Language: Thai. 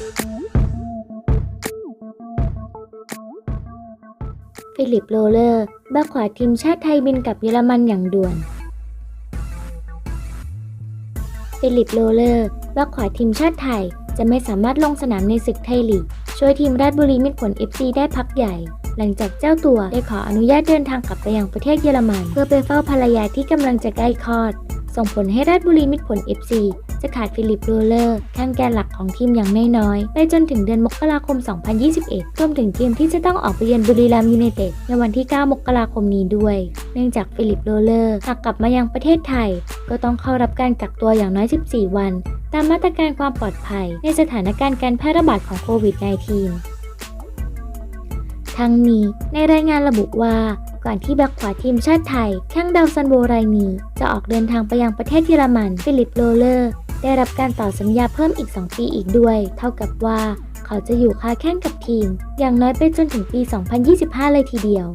ฟิลิปโรเลอร์บ็คขวาทีมชาติไทยบินกลับเยอรมันอย่างด่วน ฟิลิปโรเลอร์บ็คขวาทีมชาติไทยจะไม่สามารถลงสนามในศึกไทยลีก ช่วยทีมราชบุรีมิตรผล FC ได้พักใหญ่ หลังจากเจ้าตัวได้ขออนุญาตเดินทางกลับไปยังประเทศเยอรมัน เพื่อไปเฝ้าภรรยาที่กำลังจะใกล้คลอด ส่งผลให้ราชบุรีมิตรผล FC จะขาดฟิลิปโรเลอร์ข้างแกนหลักของทีมอย่างน้อยๆ ไปจนถึงเดือนมกราคม 2021 รวมถึงเกมที่จะต้องออกไปเยือนบุรีรัมย์ยูไนเต็ดในวันที่ 9 มกราคมนี้ด้วย เนื่องจากฟิลิปโรเลอร์หากกลับมายังประเทศไทย ก็ต้องเข้ารับการกักตัวอย่างน้อย 14 วัน ตามมาตรการความปลอดภัย ในสถานการณ์การแพร่ระบาดของโควิด -19 ทั้งนี้ในรายงานระบุว่า ก่อนที่แบ็คขวาทีมชาติไทยแข้งดาวซันโบรายนี้จะออกเดินทางไปยังประเทศเยอรมันฟิลิปโรเลอร์ ได้รับการต่อสัญญาเพิ่มอีก 2 ปีอีกด้วย เท่ากับว่าเขาจะอยู่ค้าแข้งกับทีม อย่างน้อยไปจนถึงปี 2025 เลยทีเดียว